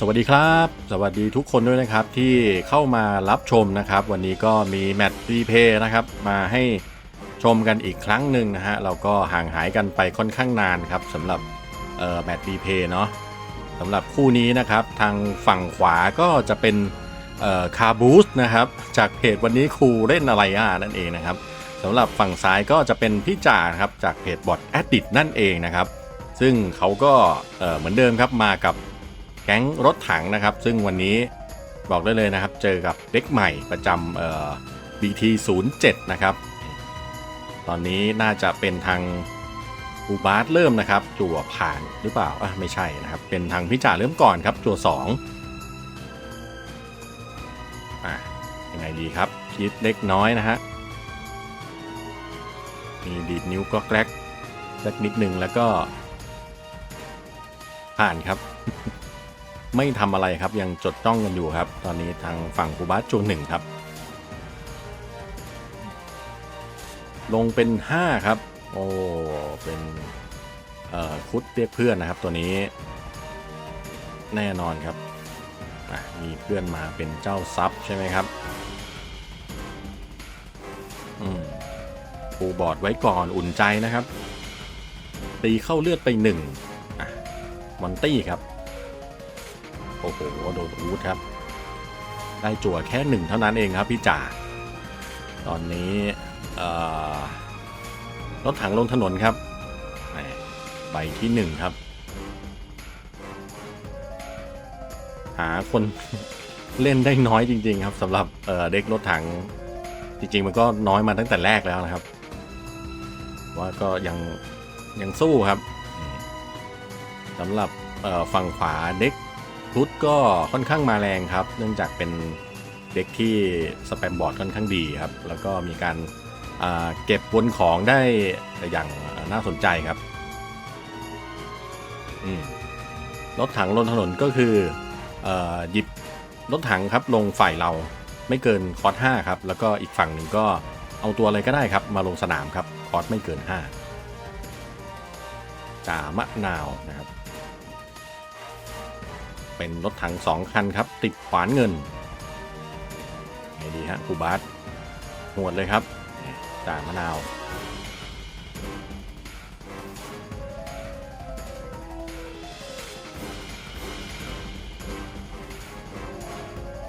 สวัสดีครับ สวัสดีทุกคนด้วยนะครับที่เข้ามารับชมนะครับ วันนี้ก็มีแมตช์รีเพย์นะครับมาให้ชมกันอีกครั้งหนึ่งนะฮะเราก็ห่างหายกันไปค่อนข้างนานครับสำหรับแมตช์รีเพย์เนาะสำหรับคู่นี้นะครับทางฝั่งขวาก็จะเป็นเอ่อคาบูสนะครับจากเพจวันนี้ครูเล่นอะไรอะนั่นเองนะครับสำหรับฝั่งซ้ายก็จะเป็นพี่จ่าครับจากเพจบอทแอดดินั่นเองนะครับซึ่งเขาก็เหมือนเดิมครับมากับ แก๊งรถถังนะครับ ซึ่งวันนี้บอกได้เลยนะครับ เจอกับเด็กใหม่ประจำเอ่อ BT 0 7 นะครับ ตอนนี้น่าจะเป็นทางอูบาร์เริ่มนะครับ จั่วผ่านหรือเปล่าอะไม่ใช่นะครับ เป็นทางพิจาเริ่มก่อนครับ จั่ว2อะยังไงดีครับคิดเล็กน้อยนะฮะมีดีดนิ้วก็แกรกสักนิดหนึ่งแล้วก็ผ่านครับ ไม่ทำอะไรครับ ยังจดจ้องกันอยู่ครับ ตอนนี้ทางฝั่งคูบาสจูนหนึ่งครับ ลงเป็น 5 ครับ โอ้ เป็นเอ่อคุดเรียกเพื่อนนะครับ ตัวนี้ แน่นอนครับมีเพื่อนมาเป็นเจ้าซับใช่ไหมครับอืมปูบอร์ดไว้ก่อนอุ่นใจนะครับ ตีเข้าเลือดไปหนึ่งมอนตี้ครับ โอ้โหโดนอูดครับ ได้จั่วแค่หนึ่งเท่านั้นเองครับพี่จ่าตอนนี้รถถังลงถนนครับแหมใบที่หนึ่งครับ หาคนเล่นได้น้อยจริง ๆ ครับสำหรับเเด็กรถถังจริง ๆ มันก็น้อยมาตั้งแต่แรกแล้วนะครับ ว่าก็ยังยังสู้ครับสำหรับฝั่งขวาเด็ก พุทก็ค่อนข้างมาแรงครับ เนื่องจากเป็นเด็กที่สแปมบอร์ดค่อนข้างดีครับ แล้วก็มีการเก็บวนของได้อย่างน่าสนใจครับรถถังลงถนนก็คือออหยิบรถถังครับลงฝ่ายเราไม่เกินคอร์ส5ครับ แล้วก็อีกฝั่งหนึ่งก็เอาตัวอะไรก็ได้ครับ มาลงสนามครับ คอร์สไม่เกิน 5จ่ามะนาวนะครับ เป็นรถถัง2คันครับ ติดขวานเงินไงดีฮะคูบาสหวดเลยครับจ่ามะนาว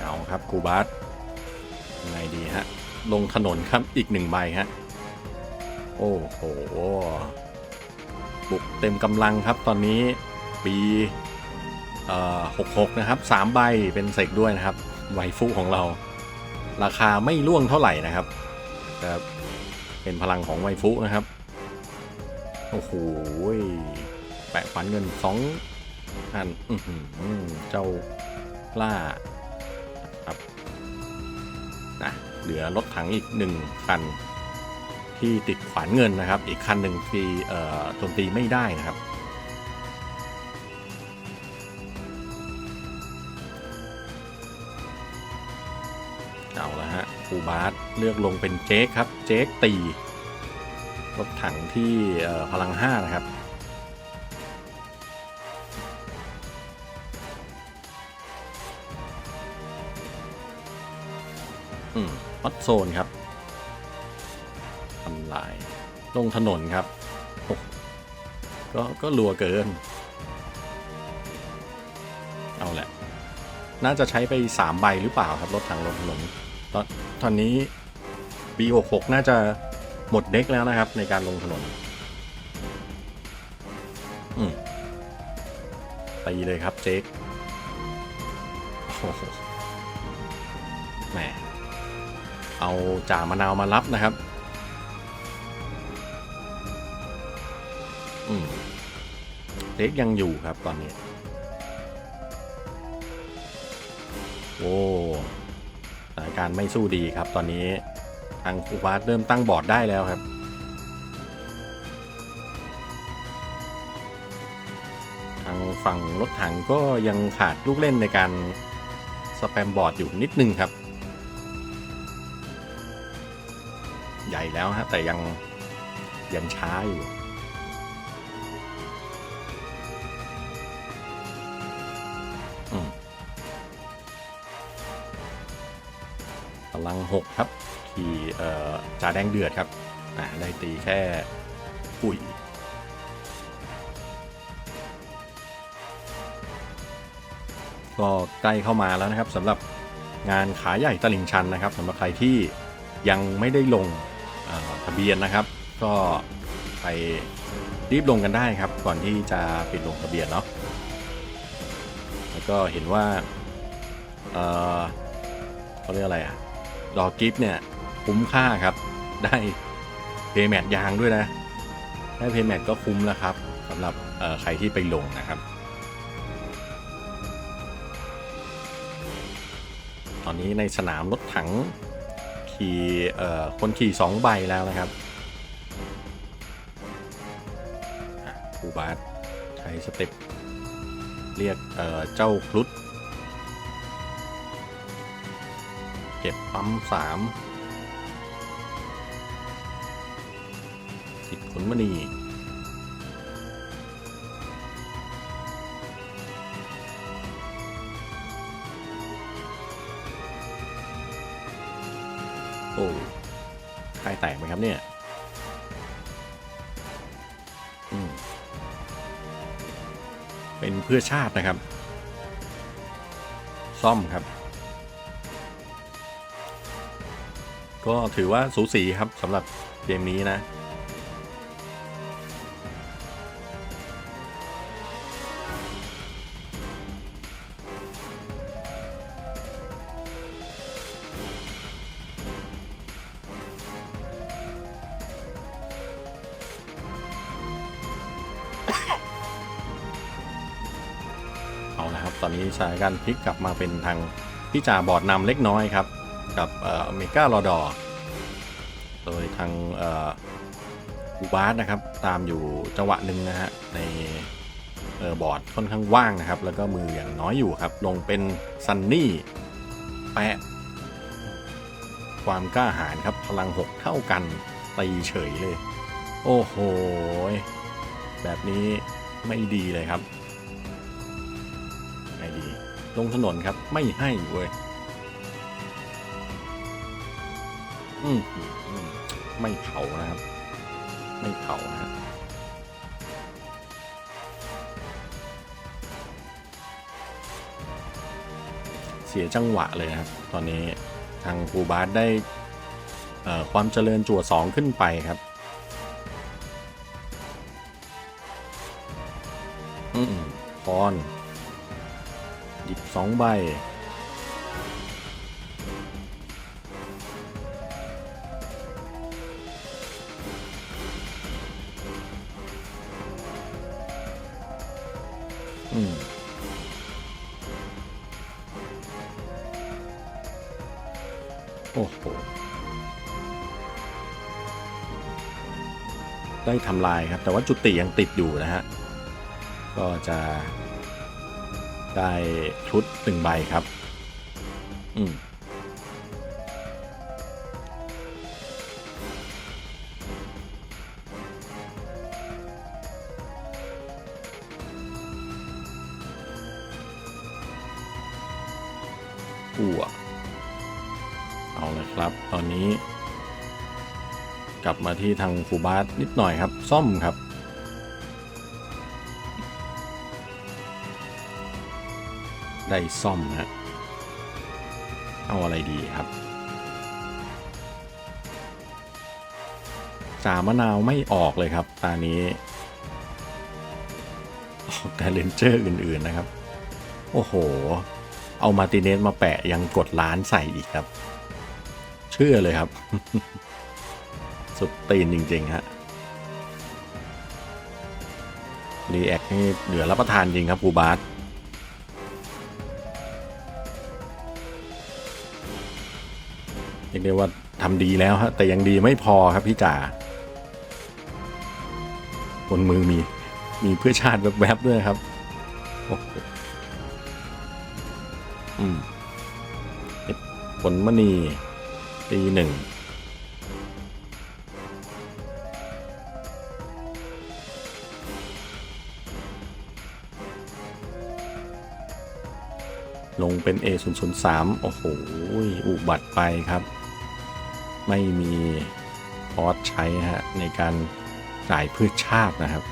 เอาครับคูบาสไงดีฮะ ลงถนนครับอีกหนึ่งใบฮะ โอ้โหบุกเต็มกำลังครับตอนนี้ปี 66นะครับ3ใบเป็นเสกด้วยนะครับไวฟุของเรา ราคาไม่ล่วงเท่าไหร่นะครับแต่เป็นพลังของไวฟุนะครับโอ้โหแปะขวัญเงินสองอันอืเจ้าล่าครับนะเหลือรถถังอีกหนึ่งคันที่ติดขวานเงินนะครับ อีกคันหนึ่งที่เอ่อโจมตีไม่ได้นะครับ เอาละฮะฟูบาสเลือกลงเป็นเจคครับ เจคตีรถถังที่พลัง 5 นะครับ อืมฮอตโซนครับทำลาย ลงถนนครับโอ้ก็ ก็รัวเกิน เอาแหละ น่าจะใช้ไป 3 ใบหรือเปล่าครับรถถังลงถนนตอนตอนนี้ B66 น่าจะหมดเด็กแล้วนะครับ ในการลงถนนอืมตีเลยครับเจคโอ้โหแหมเอาจ่ามะนาวมารับนะครับอืมเด็กยังอยู่ครับตอนนี้ โอ้สถานการณ์ไม่สู้ดีครับ ตอนนี้ทางคูบาสเริ่มตั้งบอร์ดได้แล้วครับ ทางฝั่งรถถังก็ยังขาดลูกเล่นในการสแปมบอร์ดอยู่นิดนึงครับ ใหญ่แล้วฮะแต่ยังยังช้าอยู่ ลังหกครับ ขี่จ่าแดงเดือดครับได้ตีแค่ปุ๋ยก็ใกล้เข้ามาแล้วนะครับสำหรับงานขาใหญ่ตลิ่งชันนะครับสำหรับใครที่ยังไม่ได้ลงทะเบียนนะครับ ก็ไปรีบลงกันได้ครับ ก่อนที่จะปิดลงทะเบียนเนาะแล้วก็เห็นว่า เออเขาเรียกอะไรอะ ดอกิฟเนี่ยคุ้มค่าครับ ได้เพย์แมทยางด้วยนะ ได้เพย์แมทก็คุ้มแล้วครับสำหรับใครที่ไปลงนะครับ ตอนนี้ในสนามรถถังขี่คนขี่สองใบแล้วนะครับคูบาสใช้สเต็ปเรียกเอ่อเจ้าครุฑ เก็บปั๊มสามติดขนมณีโอ้ค่ายแตกไหมครับเนี่ยอืมเป็นเพื่อชาตินะครับ ซ่อมครับ ก็ถือว่าสูสีครับสำหรับเกมนี้นะ เอาละครับ ตอนนี้สถานการณ์พลิกกลับมาเป็นทางพี่จ่าบอดนำเล็กน้อยครับ กับเอ่อเมกาลอดอโดยทางอูบาสนะครับ ตามอยู่จังหวะหนึ่งนะฮะ ในออบอร์ดค่อนข้างว่างนะครับ แล้วก็มืออย่างน้อยอยู่ครับ ลงเป็นซันนี่แปะ ความกล้าหาญครับ พลัง 6 เท่ากันตีเฉยเลย โอ้โห แบบนี้ไม่ดีเลยครับไงดี ลงถนนครับไม่ให้เว้ย อืมไม่เผานะครับ ไม่เผานะฮะเสียจังหวะเลยนะครับ ตอนนี้ทางครูบาสได้ความเจริญจั่วสองขึ้นไปครับ อืมพรหยิบสองใบ ได้ทำลายครับ แต่ว่าจุติยังติดอยู่นะฮะ ก็จะได้ชุดหนึ่งใบครับ อืมอัวเอาเลยครับ ตอนนี้ กลับมาที่ทางฟูบาสนิดหน่อยครับ ซ่อมครับ ได้ซ่อมฮะเอาอะไรดีครับจามะนาวไม่ออกเลยครับ ตานี้ออกแต่เลนเจอร์อื่นๆนะครับ โอ้โห เอามาติเนสมาแปะยังกดล้านใส่อีกครับ เชื่อเลยครับ สุดตีนจริง ๆ ฮะ รีแอคนี่เหลือรับประทานจริงครับปูบาสเรียกได้ว่าทำดีแล้วฮะ แต่ยังดีไม่พอครับพี่จ๋าบนมือมี มีเพื่อชาติแวบๆด้วยครับอืมผลมณีตีหนึ่ง ลงเป็น A003 โอ้โห อุบัติไปครับ ไม่มีคอร์สใช้ฮะ ในการจ่ายพืชชาตินะครับ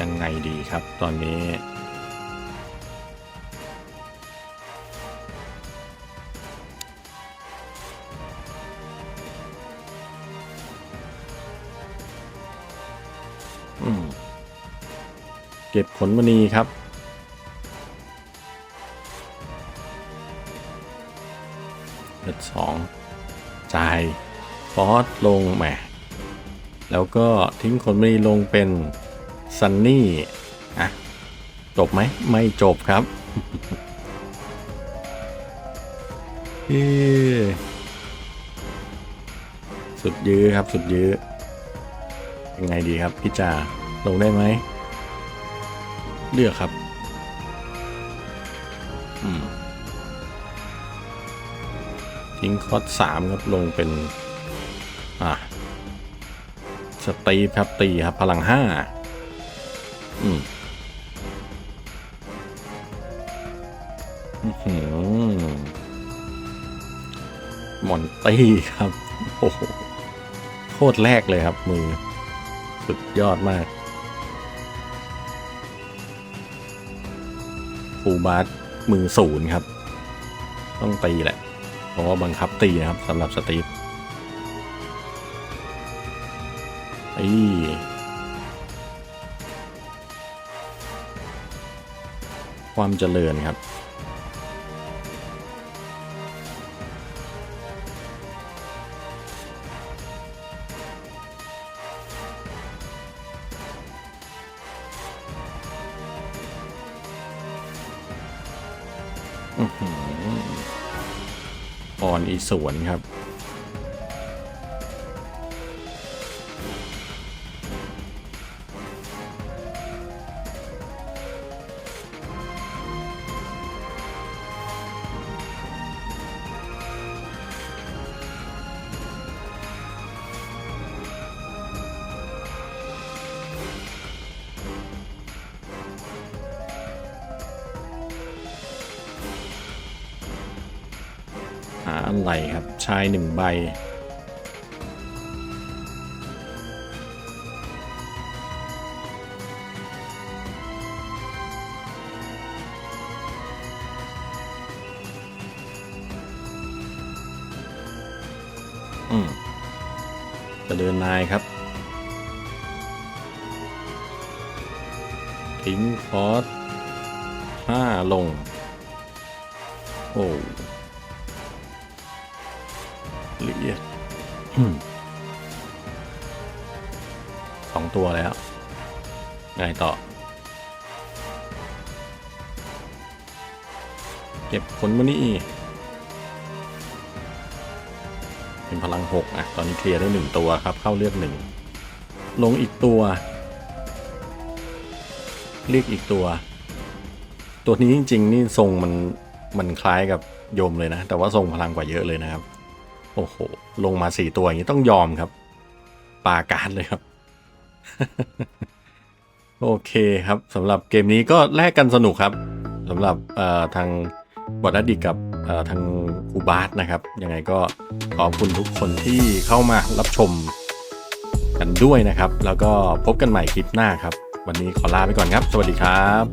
ยังไงดีครับตอนนี้ เก็บผลมณีครับเลือดสองจ่ายฟอสลงแหมแล้วก็ทิ้งขนมณีลงเป็นซันนี่อะจบไหมไม่จบครับสุดยื้อครับสุดยื้อยังไงดีครับพี่จ่าลงได้ไหม เลือกครับ อืม ทิ้งคอสสามครับลงเป็น อะสตีฟครับตีครับ พลังห้าอืมอื้อหือมอนตี้ครับ โอ้โห โคตรแรกเลยครับมือ สุดยอดมาก ฟูลบาสมือศูนย์ครับ ต้องตีแหละ เพราะว่าบังคับตีนะครับสำหรับสตีฟไอ้ความเจริญครับ อื้อหือออนอีสวนครับ อะไรครับ ชายหนึ่งใบ อืม จะเดินนายครับ ทิ้งคอร์สห้าลง โอ้ สองตัวแล้ว ไงต่อ เก็บผลมานี่ เป็นพลังหกอะ ตอนนี้เคลียร์ได้หนึ่งตัวครับ เข้าเลือกหนึ่ง ลงอีกตัวเรียกอีกตัว ตัวนี้จริง ๆ นี่ทรงมันมันคล้ายกับโยมเลยนะ แต่ว่าทรงพลังกว่าเยอะเลยนะครับ โอ้โห ลงมาสี่ตัวอย่างนี้ต้องยอมครับ ปาการเลยครับ โอเคครับสำหรับเกมนี้ก็แลกกันสนุกครับสำหรับทางบอดดิกับทางคูบาสนะครับ ยังไงก็ขอบคุณทุกคนที่เข้ามารับชมกันด้วยนะครับ แล้วก็พบกันใหม่คลิปหน้าครับ วันนี้ขอลาไปก่อนครับ สวัสดีครับ